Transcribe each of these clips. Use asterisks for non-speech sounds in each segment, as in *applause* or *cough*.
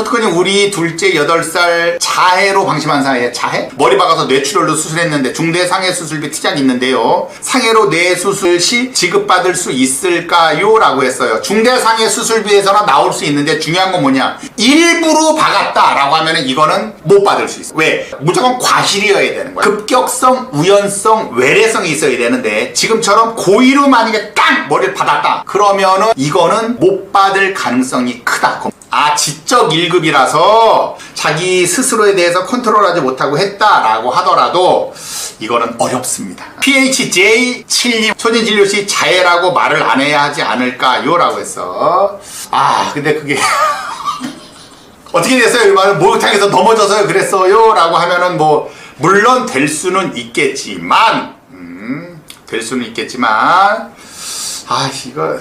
소트건이 우리 둘째 8살 자해로 방심한 사이에 자해? 머리 박아서 뇌출혈로 수술했는데 중대 상해 수술비 투자가 있는데요. 상해로 뇌 수술 시 지급받을 수 있을까요? 라고 했어요. 중대 상해 수술비에서는 나올 수 있는데 중요한 건 뭐냐? 일부러 박았다라고 하면은 이거는 못 받을 수 있어. 왜? 무조건 과실이어야 되는 거야. 급격성, 우연성, 외래성이 있어야 되는데 지금처럼 고의로 만약에 딱 머리를 받았다. 그러면은 이거는 못 받을 가능성이 크다. 아, 지적 1급이라서 자기 스스로에 대해서 컨트롤하지 못하고 했다라고 하더라도 이거는 어렵습니다. PHJ7님 초진진료 시 자해라고 말을 안 해야 하지 않을까요? 라고 했어. 아, 근데 그게 *laughs* 어떻게 됐어요? 목욕탕에서 넘어져서 그랬어요? 라고 하면은 뭐 물론 될 수는 있겠지만 음, 될 수는 있겠지만 아 이거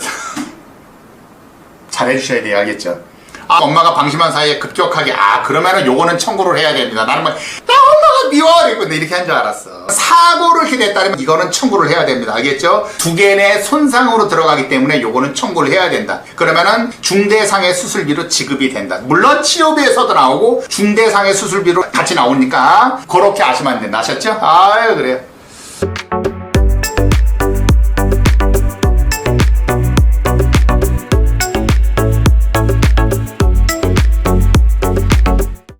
*laughs* 잘해주셔야 돼요 알겠죠? 아 엄마가 방심한 사이에 급격하게 아 그러면은 요거는 청구를 해야 됩니다. 나는 뭐나 엄마가 미워! 이러고 내 이렇게 한 줄 알았어. 사고를 냈다면 이거는 청구를 해야 됩니다. 알겠죠? 두 개의 손상으로 들어가기 때문에 요거는 청구를 해야 된다. 그러면은 중대상해 수술비로 지급이 된다. 물론 치료비에서도 나오고 중대상해 수술비로 같이 나오니까 그렇게 아시면 안 된다. 아셨죠? 아유 그래요